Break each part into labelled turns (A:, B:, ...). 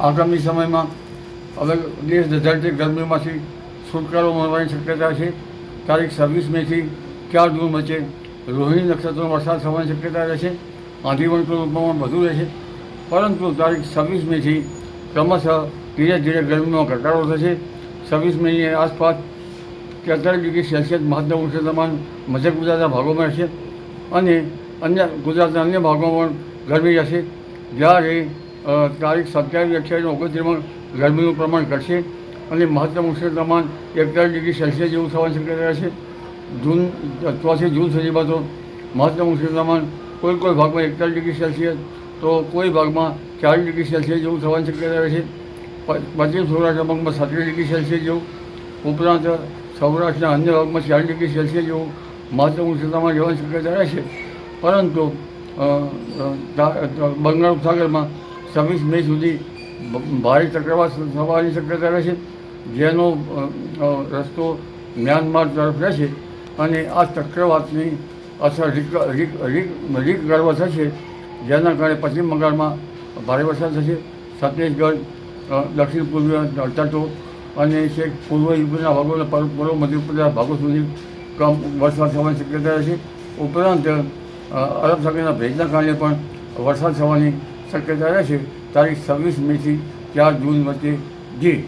A: આગામી સમયમાં હવે દેશ ધજાડતી ગરમીમાંથી છુટકારો મળવાની શક્યતા છે. તારીખ છવ્વીસ મેથી ચાર જૂન વચ્ચે રોહિણી નક્ષત્રનો વરસાદ થવાની શક્યતા રહેશે. આંધી વંટનું પ્રમાણ વધુ રહેશે. પરંતુ તારીખ છવ્વીસ મેથી ક્રમશઃ ધીરે ધીરે ગરમીમાં ઘટાડો થશે. છવ્વીસ મેની આસપાસ તેતાલીસ ડિગ્રી સેલ્સિયસ મહત્તમ ઉષ્ણતામાન મધ્ય ગુજરાતના ભાગોમાં રહેશે. અને અન્ય ગુજરાતના અન્ય ભાગોમાં પણ ગરમી રહેશે. જ્યારે તારીખ સત્યાવીસ, અઠ્યાવીસ, ઓગણત્રીસમાં ગરમીનું પ્રમાણ ઘટશે અને મહત્તમ ઉષ્ણતામાન એકતાલીસ ડિગ્રી સેલ્સિયસ જેવું થવાની શક્યતા રહેશે જૂન, ચોથી જૂન સુધીમાં તો મહત્તમ ઉષ્ણતામાન કોઈ કોઈ ભાગમાં એકતાલીસ ડિગ્રી સેલ્સિયસ તો કોઈ ભાગમાં ચાલીસ ડિગ્રી સેલ્સિયસ જેવું થવાની શક્યતા પ- પશ્ચિમ સૌરાષ્ટ્રના ભાગમાં સત્રીસ ડિગ્રી સેલ્સિયસ જેવું, ઉપરાંત સૌરાષ્ટ્રના અન્ય ભાગમાં ચાલીસ ડિગ્રી સેલ્સિયસ જેવું મહત્તમ ઉષ્ણતામાન રહેવાની શક્યતા રહેશે. પરંતુ બંગાળ ઉપસાગરમાં છવ્વીસ મે સુધી ભારે ચક્રવાત થવાની શક્યતા રહેશે. જેનો રસ્તો મ્યાનમાર તરફ રહેશે અને આ ચક્રવાતની અસર રીક રીક રીક રીક ગર્વ થશે. જેના કારણે પશ્ચિમ બંગાળમાં ભારે વરસાદ થશે. છત્તીસગઢ દક્ષિણ પૂર્વીય તટો અને છેક પૂર્વ યુપીના ભાગો પૂર્વ મધ્યપ્રદેશ ભાગો સુધી કમ વરસાદ થવાની શક્યતા રહેશે. ઉપરાંત અરબ સાગરના ભેજના કારણે પણ વરસાદ થવાની શક્યતા રહેશે તારીખ છવ્વીસ મેથી ચાર જૂન વચ્ચે જી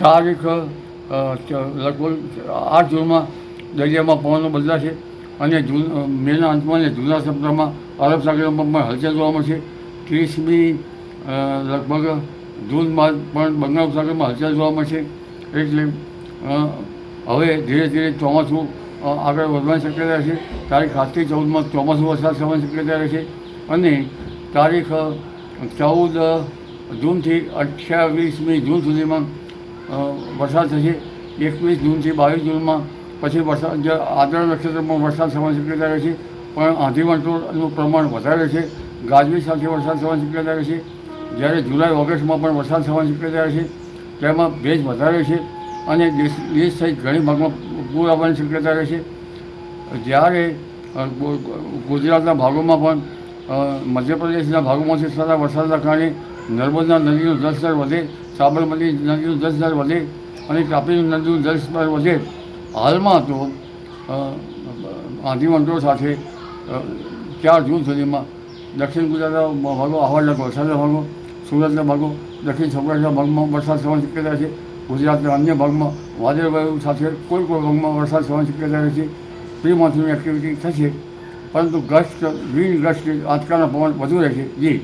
A: તારીખ લગભગ આઠ જૂનમાં દરિયામાં પવનો બદલાશે અને જૂન મેના અંતમાં અને જૂના સપ્તાહમાં અરબ સાગરમાં પણ હલચલ જોવા મળશે. ત્રીસમી લગભગ જૂનમાં પણ બંગાળ સાગરમાં હલચલ જોવા મળશે. એટલે હવે ધીરે ધીરે ચોમાસું આગળ વધવાની શક્યતા રહેશે તારીખ આજથી ચૌદમાં ચોમાસું વરસાદ થવાની શક્યતા રહેશે અને તારીખ ચૌદ જૂનથી અઠ્યાવીસમી જૂન સુધીમાં વરસાદ થશે. એકવીસ જૂનથી બાવીસ જૂનમાં પછી વરસાદ આદરણ આદરા નક્ષત્રમાં વરસાદ થવાની શક્યતા રહેશે પણ આંધી વંટોળનું પ્રમાણ વધારે છે. ગાજવીજ સાથે વરસાદ થવાની શક્યતા રહેશે જ્યારે જુલાઈ, ઓગસ્ટમાં પણ વરસાદ થવાની શક્યતા રહેશે તેમાં ભેજ વધારે છે. અને દેશ દેશ સહિત ઘણી ભાગમાં આવવાની શક્યતા રહેશે જ્યારે ગુજરાતના ભાગોમાં પણ મધ્યપ્રદેશના મધ્યપ્રદેશના ભાગોમાંથી થતા વરસાદના કારણે નર્મદા નદીનું જળસ્તર વધે સાબરમતી નદીનું જળસ્તર વધે અને તાપી નદીનું જળસ્તર વધે હાલમાં તો અ, સાથે ચાર જૂન સુધીમાં દક્ષિણ ગુજરાતના ભાગો આહવાડના વરસાદના ભાગો સુરતના ભાગો દક્ષિણ સૌરાષ્ટ્રના ભાગમાં વરસાદ થવાની શક્યતા છે. ગુજરાતના અન્ય ભાગમાં વાદળવાયુ સાથે કોઈ કોઈ ભાગમાં વરસાદ થવાની શક્યતા રહેશે. પ્રી મોન્સૂનની એક્ટિવિટી થશે. પરંતુ ગસ્ટ ગ્રીન ગસ્ટ આજકાલના પવન વધુ રહેશે. જી.